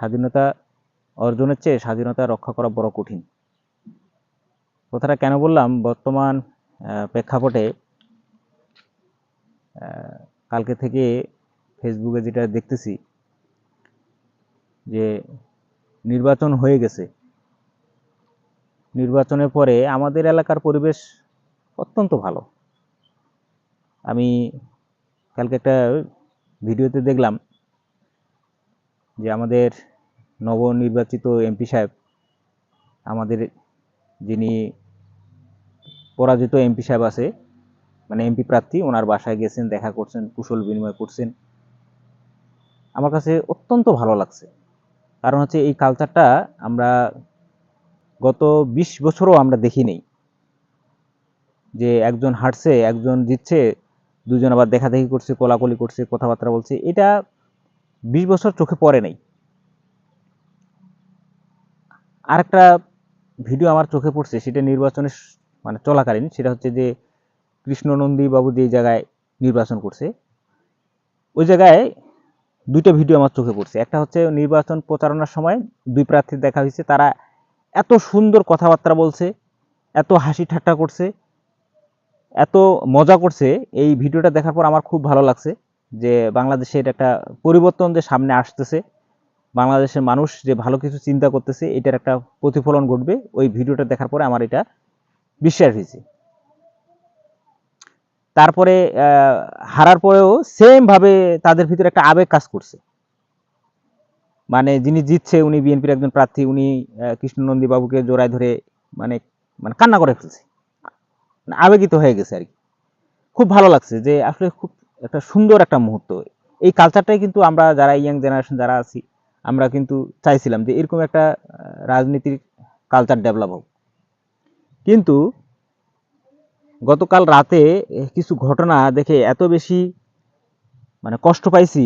স্বাধীনতা অর্জনের চেয়ে স্বাধীনতা রক্ষা করা বড় কঠিন। কথাটা কেন বললাম? বর্তমান প্রেক্ষাপটে কালকে থেকে ফেসবুকে যেটা দেখতেছি, যে নির্বাচন হয়ে গেছে। নির্বাচনের পরে আমাদের এলাকার পরিবেশ অত্যন্ত ভালো। আমি কালকে একটা ভিডিওতে দেখলাম যে আমাদের নবনির্বাচিত এমপি সাহেব, আমাদের যিনি পরাজিত এমপি সাহেব আছে মানে এমপি প্রার্থী, ওনার বাসায় গেছেন, দেখা করছেন, কুশল বিনিময় করছেন। আমার কাছে অত্যন্ত ভালো লাগছে। কারণ হচ্ছে এই কালচারটা আমরা গত বিশ বছরও আমরা দেখি নেই। যে একজন হাঁটছে একজন জিতছে, দুজন আবার দেখাদেখি করছে, কোলাকুলি করছে, কথাবার্তা বলছে, এটা বিশ বছর চোখে পড়ে নাই। আরেকটা ভিডিও আমার চোখে পড়ছে, সেটা নির্বাচনের মানে চলাকালীন, সেটা হচ্ছে যে কৃষ্ণনন্দী বাবু যে জায়গায় নির্বাচন করছে, ওই জায়গায় দুইটা ভিডিও আমার চোখে পড়ছে। একটা হচ্ছে নির্বাচন প্রচারণার সময় দুই প্রার্থী দেখা হয়েছে, তারা এত সুন্দর কথাবার্তা বলছে, এত হাসি ঠাট্টা করছে, এত মজা করছে, এই ভিডিওটা দেখার পর আমার খুব ভালো লাগছে যে বাংলাদেশের একটা পরিবর্তন যে সামনে আসতেছে। বাংলাদেশের মানুষ যে ভালো কিছু চিন্তা করতেছে, এটার একটা প্রতিফলন ঘটবে। ওই ভিডিওটা দেখার পরে আমার এটা বিশ্বাস হয়েছে। তারপরে হারার পরেও সেম ভাবে তাদের ভিতরে একটা আবেগ কাজ করছে। মানে যিনি জিতছে, উনি বিএনপির একজন প্রার্থী, উনি কৃষ্ণনন্দী বাবুকে জোড়ায় ধরে মানে মানে কান্না করে ফেলছে। মানে আবেগিত হয়ে গেছে আর কি। খুব ভালো লাগছে যে আসলে খুব একটা সুন্দর একটা মুহূর্ত। এই কালচারটাই কিন্তু আমরা যারা ইয়াং জেনারেশন যারা আছি আমরা কিন্তু চাইছিলাম যে এরকম একটা রাজনীতির কালচার ডেভেলপ হোক। কিন্তু গতকাল রাতে কিছু ঘটনা দেখে এত বেশি মানে কষ্ট পাইছি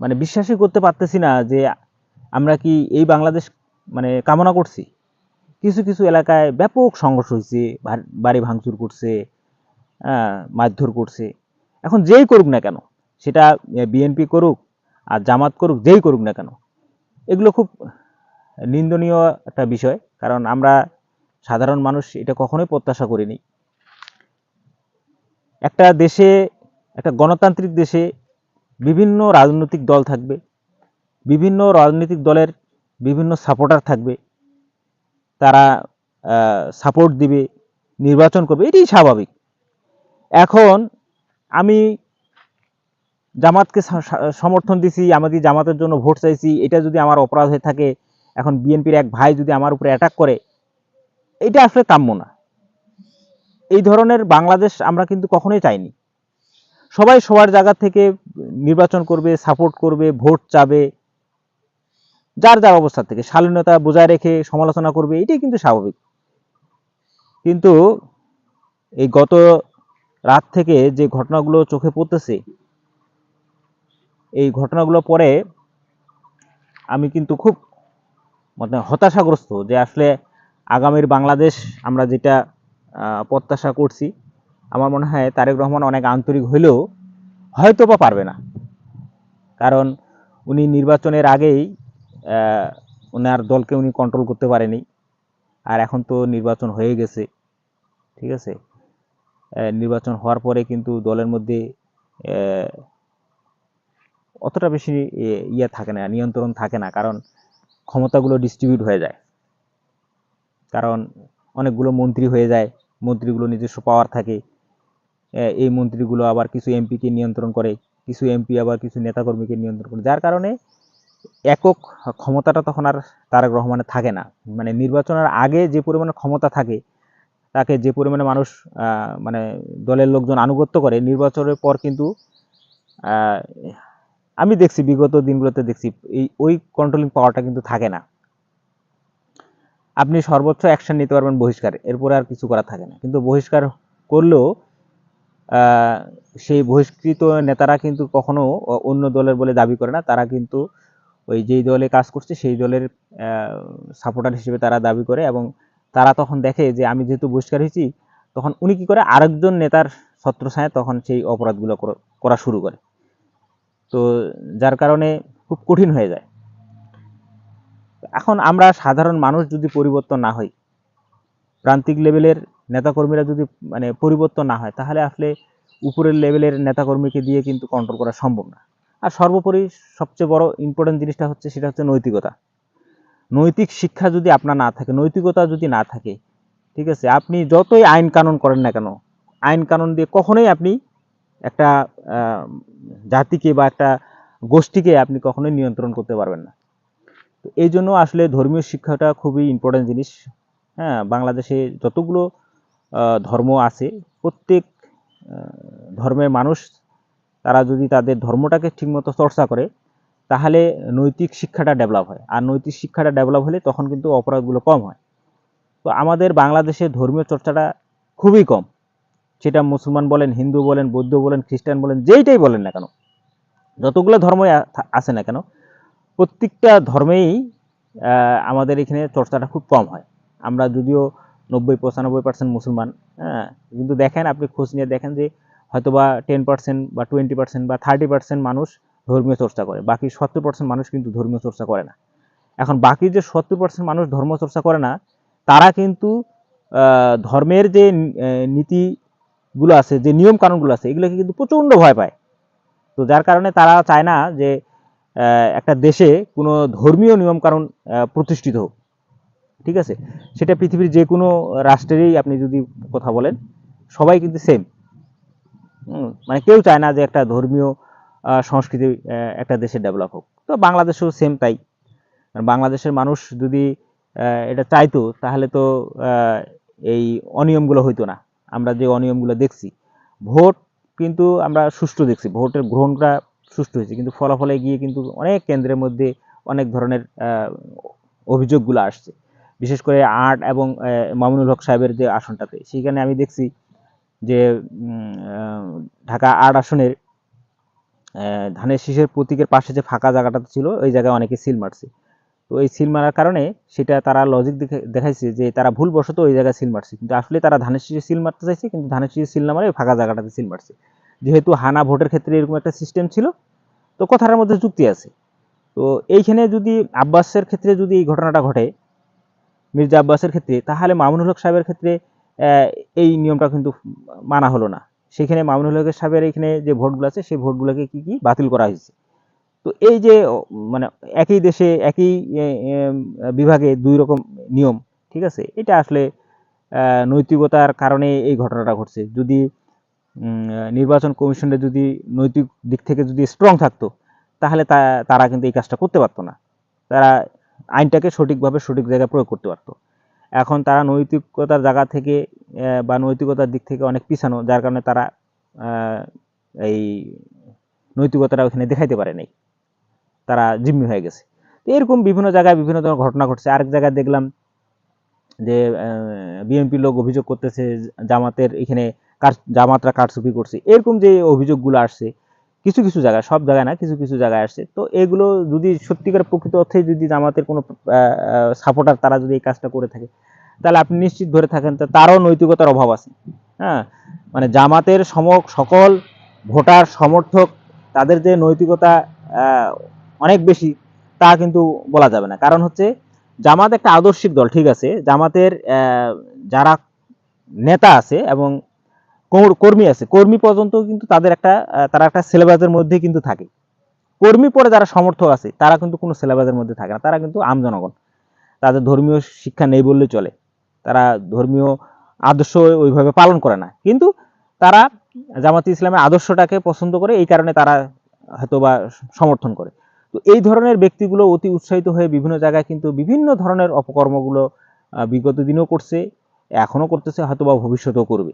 মানে বিশ্বাসই করতে পারতেছি না যে আমরা কি এই বাংলাদেশ মানে কামনা করছি। কিছু কিছু এলাকায় ব্যাপক সংঘর্ষ হয়েছে বাড়ি ভাঙচুর করছে মারধর করছে। এখন যেই করুক না কেন, সেটা বিএনপি করুক আর জামাত করুক, যেই করুক না কেন এগুলো খুব নিন্দনীয় একটা বিষয়, কারণ আমরা সাধারণ মানুষ এটা কখনোই প্রত্যাশা করিনি। একটা দেশে, একটা গণতান্ত্রিক দেশে বিভিন্ন রাজনৈতিক দল থাকবে, বিভিন্ন রাজনৈতিক দলের বিভিন্ন সাপোর্টার থাকবে, তারা সাপোর্ট দিবে, নির্বাচন করবে, এটাই স্বাভাবিক। এখন আমি জামাতকে সমর্থন দিছি আমাদের জামাতের জন্য ভোট চাইছি, এটা যদি আমার অপরাধ হয়ে থাকে, এখন বিএনপির এক ভাই যদি আমার উপরে অ্যাটাক করে, এটা আসলে কাম্য না। এই ধরনের বাংলাদেশ আমরা কিন্তু কখনোই চাইনি। সবাই সবার জায়গা থেকে নির্বাচন করবে সাপোর্ট করবে, ভোট চাবে, যার যার অবস্থা থেকে, শালীনতা বজায় রেখে সমালোচনা করবে, এটাই কিন্তু স্বাভাবিক। কিন্তু এই গত রাত থেকে যে ঘটনাগুলো চোখে পড়তেছে এই ঘটনাগুলো পরে আমি কিন্তু খুব মানে হতাশাগ্রস্ত যে আসলে আগামীর বাংলাদেশ আমরা যেটা প্রত্যাশা করছি, আমার মনে হয় তারেক রহমান অনেক আন্তরিক হইলেও হয়তো বা পারবে না। কারণ উনি নির্বাচনের আগেই ওনার দলকে উনি কন্ট্রোল করতে পারেনি, আর এখন তো নির্বাচন হয়ে গেছে, ঠিক আছে? নির্বাচন হওয়ার পরে কিন্তু দলের মধ্যে অতটা বেশি ইয়ে থাকে না, নিয়ন্ত্রণ থাকে না, কারণ ক্ষমতাগুলো ডিস্ট্রিবিউট হয়ে যায়। কারণ অনেকগুলো মন্ত্রী হয়ে যায়, মন্ত্রীগুলো নিজস্ব পাওয়ার থাকে এই মন্ত্রীগুলো আবার কিছু এমপিকে নিয়ন্ত্রণ করে, কিছু এমপি আবার কিছু নেতাকর্মীকে নিয়ন্ত্রণ করে। যার কারণে একক ক্ষমতাটা তখন আর তারেক রহমানের থাকে না। মানে নির্বাচনের আগে যে পরিমাণে ক্ষমতা থাকে, তাকে যে পরিমাণে মানুষ মানে দলের লোকজন আনুগত্য করে, নির্বাচনের পর কিন্তু আমি দেখছি, বিগত দিনগুলোতে দেখছি, এই, ওই কন্ট্রোলিং পাওয়ারটা কিন্তু থাকে না। আপনি সর্বোচ্চ অ্যাকশন নিতে পারবেন বহিষ্কার, এরপরে আর কিছু করা থাকে না। কিন্তু বহিষ্কার করলেও সেই বহিষ্কৃত নেতারা কিন্তু কখনো অন্য দলের বলে দাবি করে না। তারা কিন্তু ওই যেই দলে কাজ করছে, সেই দলের সাপোর্টার হিসেবে তারা দাবি করে এবং তারা তখন দেখে যে আমি যেহেতু বহিষ্কার হয়েছি, তখন উনি কি করে আরেকজন নেতার ছত্রছায়ায় তখন সেই অপরাধগুলো করা শুরু করে। তো যার কারণে খুব কঠিন হয়ে যায়। এখন আমরা সাধারণ মানুষ যদি পরিবর্তন না হই, প্রান্তিক লেভেলের নেতাকর্মীরা যদি মানে পরিবর্তন না হয়, তাহলে আসলে উপরের লেভেলের নেতাকর্মীকে দিয়ে কিন্তু কন্ট্রোল করা সম্ভব না। আর সর্বোপরি সবচেয়ে বড় ইম্পর্টেন্ট জিনিসটা হচ্ছে সেটা হচ্ছে নৈতিকতা। নৈতিক শিক্ষা যদি আপনার না থাকে, নৈতিকতা যদি না থাকে, ঠিক আছে, আপনি যতই আইন কানুন করেন না কেন, আইন কানুন দিয়ে কখনোই আপনি একটা জাতিকে বা একটা গোষ্ঠীকে আপনি কখনোই নিয়ন্ত্রণ করতে পারবেন না। তো এই জন্য আসলে ধর্মীয় শিক্ষাটা খুবই ইম্পর্টেন্ট জিনিস। হ্যাঁ বাংলাদেশে যতগুলো ধর্ম আছে, প্রত্যেক ধর্মের মানুষ, তারা যদি তাদের ধর্মটাকে ঠিকমতো চর্চা করে, তাহলে নৈতিক শিক্ষাটা ডেভেলপ হয়। আর নৈতিক শিক্ষাটা ডেভেলপ হলে তখন কিন্তু অপরাধগুলো কম হয়। তো আমাদের বাংলাদেশে ধর্মীয় চর্চাটা খুবই কম। সেটা মুসলমান বলেন হিন্দু বলেন বৌদ্ধ বলেন খ্রিস্টান বলেন যেইটাই বলেন না কেন যতগুলো ধর্মই আছে না কেন প্রত্যেকটা ধর্মেই আমাদের এখানে চর্চাটা খুব কম হয়। আমরা যদিও নব্বই পঁচানব্বই পার্সেন্ট মুসলমান হ্যাঁ কিন্তু দেখেন আপনি খোঁজ নিয়ে দেখেন যে হয়তোবা টেন পার্সেন্ট বা টোয়েন্টি পার্সেন্ট বা থার্টি পার্সেন্ট মানুষ ধর্মীয় চর্চা করে বাকি সত্তর পার্সেন্ট মানুষ কিন্তু ধর্মীয় চর্চা করে না। এখন বাকি যে সত্তর পার্সেন্ট মানুষ ধর্ম চর্চা করে না তারা কিন্তু ধর্মের যে আহ, নীতিগুলো আছে যে নিয়ম কানুনগুলো আছে এগুলোকে কিন্তু প্রচণ্ড ভয় পায়। তো যার কারণে তারা চায় না যে একটা দেশে কোনো ধর্মীয় নিয়ম কানুন আহ, প্রতিষ্ঠিত হোক। ঠিক আছে? সেটা পৃথিবীর যে কোনো রাষ্ট্রেরই আপনি যদি কথা বলেন সবাই কিন্তু সেম মানে কেউ চায় না যে একটা ধর্মীয় সংস্কৃতি একটা দেশে ডেভেলপ হোক। তো বাংলাদেশেও সেম তাই। বাংলাদেশের মানুষ যদি এটা চাইতো তাহলে তো এই অনিয়মগুলো হইতো না। আমরা যে অনিয়মগুলো দেখছি, ভোট কিন্তু আমরা সুষ্ঠু দেখছি, ভোটের গ্রহণটা সুষ্ঠু হয়েছে, কিন্তু ফলাফলে গিয়ে কিন্তু অনেক কেন্দ্রের মধ্যে অনেক ধরনের অভিযোগগুলো আসছে। বিশেষ করে আট এবং মামুনুল হক সাহেবের যে আসনটাতে, সেখানে আমি দেখছি যে ঢাকা আট আসনের ধানের শীষের প্রতীকের পাশে যে ফাঁকা জায়গাটা ছিল, ওই জায়গায় অনেকে সিল মারছে। তো এই সিল মারার কারণে সেটা তারা লজিক দেখে, দেখাইছে যে তারা ভুলবশত ওই জায়গায় সিল মারছে। কিন্তু আসলে তারা ধানের শীষে সিল মারতে চাইছে, কিন্তু ধানের শীষে সিল না মারে ফাঁকা জায়গাটাতে সিল মারছে। যেহেতু হানা ভোটের ক্ষেত্রে এরকম একটা সিস্টেম ছিল, তো কথাটার মধ্যে যুক্তি আছে। তো এইখানে যদি আব্বাসের ক্ষেত্রে যদি এই ঘটনাটা ঘটে, মির্জা আব্বাসের ক্ষেত্রে, তাহলে মামুনুল হক সাহেবের ক্ষেত্রে এই নিয়মটা কিন্তু মানা হলো না। সেখানে মামুনুল হক সাহেবের এখানে যে ভোটগুলো আছে, সেই ভোটগুলোকে কি কি বাতিল করা হয়েছে। তো এই যে মানে একই দেশে, একই বিভাগে দুই রকম নিয়ম, ঠিক আছে? এটা আসলে নৈতিকতার কারণে এই ঘটনাটা ঘটছে। যদি নির্বাচন কমিশনের যদি নৈতিক দিক থেকে যদি স্ট্রং থাকতো, তাহলে তারা কিন্তু এই কাজটা করতে পারতো না। তারা আইনটাকে সঠিকভাবে সঠিক জায়গায় প্রয়োগ করতে পারতো। এখন তারা নৈতিকতার জায়গা থেকে বা নৈতিকতার দিক থেকে অনেক পিছানো, যার কারণে তারা এই নৈতিকতাটা ওখানে দেখাইতে পারে নাই। তারা জিম্মি হয়ে গেছে। তো এরকম বিভিন্ন জায়গায় বিভিন্ন ধরনের ঘটনা ঘটছে। আরেক জায়গায় দেখলাম যে বিএনপি লোক অভিযোগ করতেছে জামাতের এখানে জামাতরা কারচুপি করছে। এরকম যে অভিযোগগুলো আসছে, কিছু কিছু জায়গায়, সব জায়গায় না, কিছু কিছু জায়গায় আসছে। তো এগুলো যদি সত্যিকার প্রকৃত অর্থে যদি জামাতের কোনো সাপোর্টার তারা যদি এই কাজটা করে থাকে, তাহলে আপনি নিশ্চিত ধরে থাকেন তো তারও নৈতিকতার অভাব আছে। হ্যাঁ? মানে জামাতের সম সকল ভোটার, সমর্থক, তাদের যে নৈতিকতা অনেক বেশি, তা কিন্তু বলা যাবে না। কারণ হচ্ছে, জামাত একটা আদর্শিক দল, ঠিক আছে? জামাতের যারা নেতা আছে এবং কর্মী আছে, কর্মী পর্যন্ত কিন্তু তাদের একটা তারা একটা সিলেবাসের মধ্যে কিন্তু থাকে। কর্মী পরে যারা সমর্থক আছে, তারা কিন্তু কোনো সিলেবাসের মধ্যে থাকে না। তারা কিন্তু আম জনগণ। তাদের ধর্মীয় শিক্ষা নেই বললে চলে। তারা ধর্মীয় আদর্শ ওইভাবে পালন করে না। কিন্তু তারা জামাতি ইসলামের আদর্শটাকে পছন্দ করে, এই কারণে তারা হয়তো বা সমর্থন করে। তো এই ধরনের ব্যক্তিগুলো অতি উৎসাহিত হয়ে বিভিন্ন জায়গায় কিন্তু বিভিন্ন ধরনের অপকর্মগুলো বিগত দিনেও করছে এখনও করতেছে হয়তো বা ভবিষ্যতেও করবে।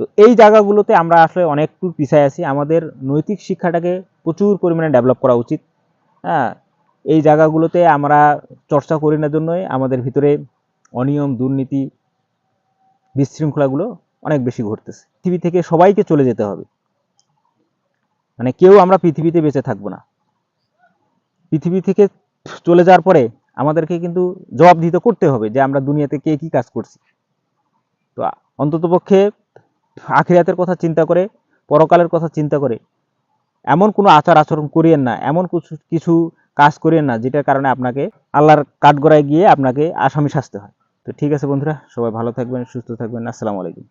তো এই জায়গাগুলোতে আমরা আসলে অনেকটু পিছায় আছি। আমাদের নৈতিক শিক্ষাটাকে প্রচুর পরিমাণে ডেভেলপ করা উচিত। হ্যাঁ এই জায়গাগুলোতে আমরা চর্চা করি না জন্যই আমাদের ভিতরে অনিয়ম, দুর্নীতি, বিশৃঙ্খলাগুলো অনেক বেশি ঘটতেছে। পৃথিবী থেকে সবাইকে চলে যেতে হবে। মানে কেউ আমরা পৃথিবীতে বেঁচে থাকব না। পৃথিবী থেকে চলে যাওয়ার পরে আমাদেরকে কিন্তু জবাব দিতে করতে হবে যে আমরা দুনিয়াতে কে কি কাজ করছি তো অন্ততপক্ষে আখিরাতের কথা চিন্তা করে পরকালের কথা চিন্তা করে এমন কোনো আচার আচরণ করিয়েন না এমন কিছু কিছু কাজ করিয়েন না যেটার কারণে আপনাকে আল্লাহর কাঠগড়ায় গিয়ে আপনাকে আসামি সাজতে হয় তো ঠিক আছে বন্ধুরা সবাই ভালো থাকবেন সুস্থ থাকবেন আসসালামু আলাইকুম